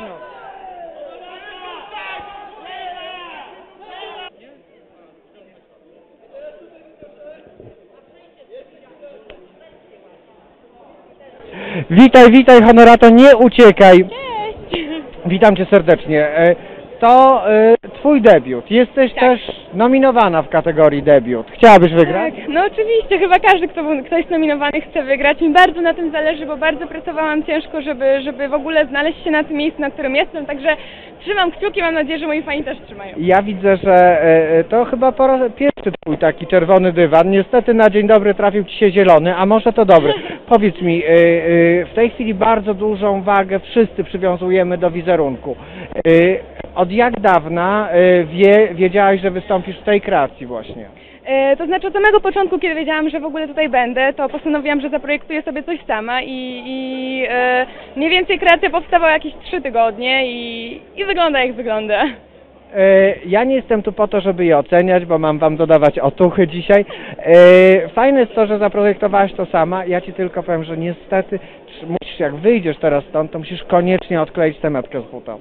znów. Witaj, witaj honorato, nie uciekaj. Cześć. Witam cię serdecznie. E, to e, twój debiut. Jesteś tak. też nominowana w kategorii debiut. Chciałabyś wygrać? Tak, no oczywiście, chyba każdy, kto, kto jest nominowany chce wygrać. Mi bardzo na tym zależy, bo bardzo pracowałam ciężko, żeby, żeby w ogóle znaleźć się na tym miejscu, na którym jestem, także trzymam kciuki, mam nadzieję, że moi fani też trzymają. Ja widzę, że e, e, to chyba po raz pierwszy twój taki czerwony dywan. Niestety na dzień dobry trafił ci się zielony, a może to dobry. Powiedz mi, e, e, w tej chwili bardzo dużą wagę wszyscy przywiązujemy do wizerunku. E, Od jak dawna e, wie, wiedziałaś, że wystąpisz w tej kreacji właśnie? E, to znaczy od samego początku, kiedy wiedziałam, że w ogóle tutaj będę, to postanowiłam, że zaprojektuję sobie coś sama i, i e, mniej więcej kreacja powstawała jakieś trzy tygodnie i, i wygląda jak wygląda. E, Ja nie jestem tu po to, żeby je oceniać, bo mam wam dodawać otuchy dzisiaj. E, Fajne jest to, że zaprojektowałaś to sama. Ja ci tylko powiem, że niestety trz- musisz, jak wyjdziesz teraz stąd, to musisz koniecznie odkleić tę metkę z buta.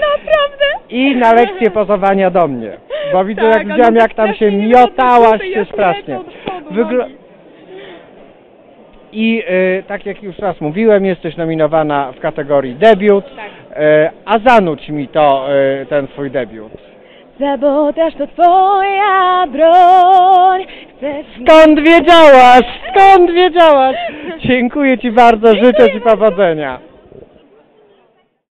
Naprawdę? I na lekcję pozowania do mnie. Bo widzę, Tak, jak ale widziałam, tak jak tam się strasznie nie miotałaś wygląda, się ja strasznie. od Wygl- nogi. I e, tak jak już raz mówiłem, jesteś nominowana w kategorii debiut. Tak. E, a zanudź mi to, e, ten swój debiut. Sabotaż to twoja broń. Chcesz Skąd wiedziałaś? Skąd wiedziałaś? Dziękuję Ci bardzo, życzę Ci powodzenia.